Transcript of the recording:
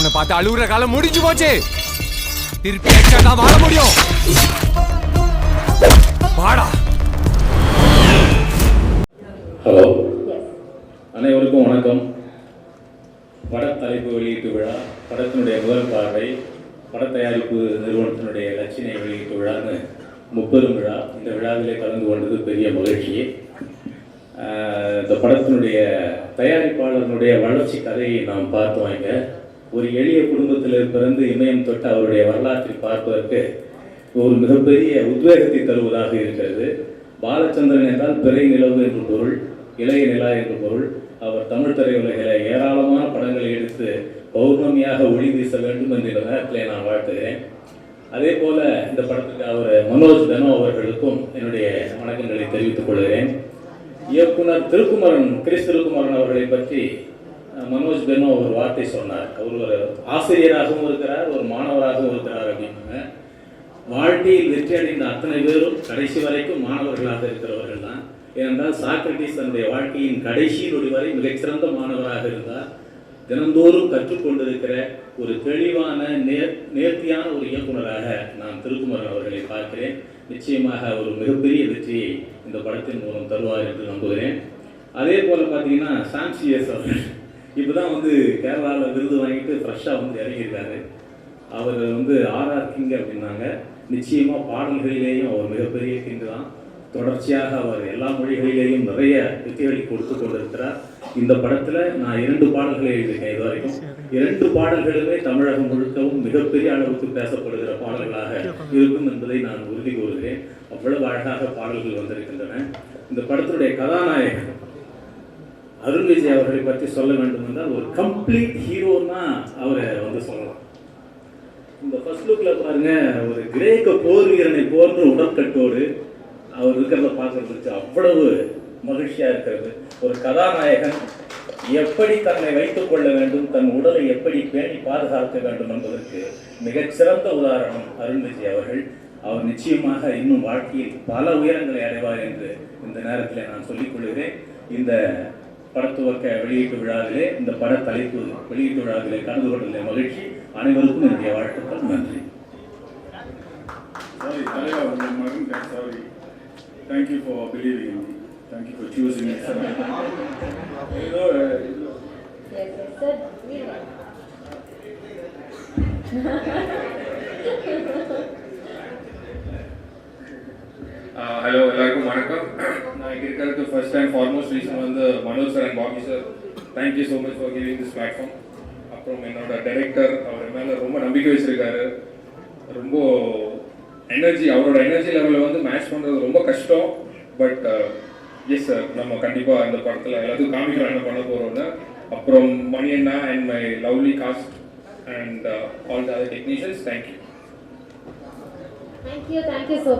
இவனை பார்த்து அழுகுற காலம் முடிஞ்சு போச்சு. திருப்பி எக்ஸ்ட்ரா தான் வாழ முடியும்? வாடா. ஹலோ அனைவருக்கும் வணக்கம். படத்தலைப்பு வெளியீட்டு விழா படத்தினுடைய முதல் பார்வை படத் தயாரிப்பு நிறுவனத்தினுடைய லட்சினை வெளியீட்டு விழான்னு முப்பெரும் விழா. இந்த விழாவிலே கலந்து கொண்டது பெரிய மகிழ்ச்சி. இந்த படத்தினுடைய தயாரிப்பாளர்களுடைய வளர்ச்சி கதையை நாம் பார்த்தோம் இங்க. ஒரு எளிய குடும்பத்தில் பிறந்து இமயம் தொட்டு அவருடைய வரலாற்றை பார்ப்பதற்கு ஒரு மிகப்பெரிய உத்வேகத்தை தருவதாக இருக்கிறது. பாலச்சந்திரன் என்றால் பிறை நிலவு என்று பொருள் இளைய நிலா என்று பொருள். அவர் தமிழ் திரையுலகில் ஏராளமான படங்களை எடுத்து பௌர்ணமியாக ஒளி வீச வேண்டும் என்ற நேரத்தில் நான் வாழ்த்துகிறேன். அதே போல இந்த படத்துக்கு அவர் மனோஜ் தனோ அவர்களுக்கும் என்னுடைய வணக்கங்களை தெரிவித்துக் கொள்கிறேன். இயக்குனர் திருக்குமரன் கிறிஸ் திருக்குமரன் அவர்களை பற்றி மனோஜ் பெனோ ஒரு வார்த்தை சொன்னார். அவர் ஒரு ஆசிரியராகவும் இருக்கிறார் ஒரு மாணவராகவும் இருக்கிறார் அப்படின்னு வாழ்க்கையில் வெற்றி அடைந்த அத்தனை பேரும் கடைசி வரைக்கும் மாணவர்களாக இருக்கிறவர்கள் தான். ஏனென்றால் சாக்ரட்டிஸ் தன்னுடைய வாழ்க்கையின் கடைசி நொடி வரை மிகச்சிறந்த மாணவராக இருந்தார். தினந்தோறும் கற்றுக்கொண்டிருக்கிற ஒரு தெளிவான நேர் நேர்த்தியான ஒரு இயக்குனராக நான் திருக்குமரன் அவர்களை பார்க்கிறேன். நிச்சயமாக ஒரு மிகப்பெரிய வெற்றியை இந்த படத்தின் மூலம் தருவார் என்று நம்புகிறேன். அதே போல் பார்த்தீங்கன்னா சாம்சிஎஸ் அவர்கள். இப்போதான் வந்து கேரளாவில் விருது வாங்கிட்டு ஃப்ரெஷ்ஷாக வந்து இறங்கியிருக்காரு. அவர் வந்து ஆர்ஆர் கிங் அப்படின்னாங்க. நிச்சயமா பாடல்களிலேயும் அவர் மிகப்பெரிய கிங் தான். தொடர்ச்சியாக அவர் எல்லா மொழிகளிலேயும் நிறைய வெற்றிகளை கொடுத்து கொண்டிருக்கிறார். இந்த படத்துல நான் இரண்டு பாடல்களை எழுதியிருக்கேன் இது வரைக்கும். இரண்டு பாடல்களுமே தமிழகம் முழுக்கவும் மிகப்பெரிய அளவுக்கு பேசப்படுகிற பாடல்களாக இருக்கும் என்பதை நான் உறுதி கூறுகிறேன். அவ்வளவு அழகாக பாடல்கள் வந்திருக்கின்றன. இந்த படத்தினுடைய கதாநாயகன் அருண் விஜய் அவர்களை பற்றி சொல்ல வேண்டும் என்றால் ஒரு கம்ப்ளீட் ஹீரோன்னா அவரை வந்து சொல்லலாம். இந்த ஃபர்ஸ்ட் லுக்கில் பாருங்க ஒரு கிரேக்க போர் வீரனை போன்ற உடற்கட்டோடு அவர் இருக்கிறத பார்க்கறதுக்கு அவ்வளவு மகிழ்ச்சியாக இருக்கிறது. ஒரு கதாநாயகன் எப்படி தன்னை வைத்துக் கொள்ள வேண்டும் தன் உடலை எப்படி பேணி பாதுகாக்க வேண்டும் என்பதற்கு மிகச்சிறந்த உதாரணம் அருண் விஜய் அவர்கள். அவர் நிச்சயமாக இன்னும் வாழ்க்கையில் பல உயரங்களை அடைவார் என்று இந்த நேரத்தில் நான் சொல்லிக் கொள்கிறேன். இந்த படத்துவக்க வெளியீட்டு விழாவிலே இந்த பட தலைப்பு வெளியீட்டு விழாவிலே கலந்து கொண்டுள்ள மகிழ்ச்சி அனைவருக்கும் என்னுடைய வாழ்த்துக்கள் நன்றி. Sorry, தலைவா உங்கள் மகன் sorry thank you for believing in me thank you for choosing it ஏதோ yes, sir. ஹலோ எல்லாருக்கும் வணக்கம். நான் இங்கே இருக்கிறதுக்கு ஃபர்ஸ்ட் டைம் ஃபார்மோஸ்ட் ரீசன் வந்து Manoj sir and Bobby sir thank you so much for giving this platform அப்புறம் என்னோட director அவர் மேலே ரொம்ப நம்பிக்கை வச்சிருக்காரு. ரொம்ப எனர்ஜி அவரோட எனர்ஜி லெவலில் வந்து மேட்ச் பண்ணுறது ரொம்ப கஷ்டம். பட் எஸ் சார் நம்ம கண்டிப்பாக அந்த படத்தில் எல்லாத்துக்கும் காமிக்கிறோம் என்ன பண்ண போகிறோம்னு அப்புறம் மணி அண்ணா and my lovely cast and all the other technicians thank you Thank you, thank you so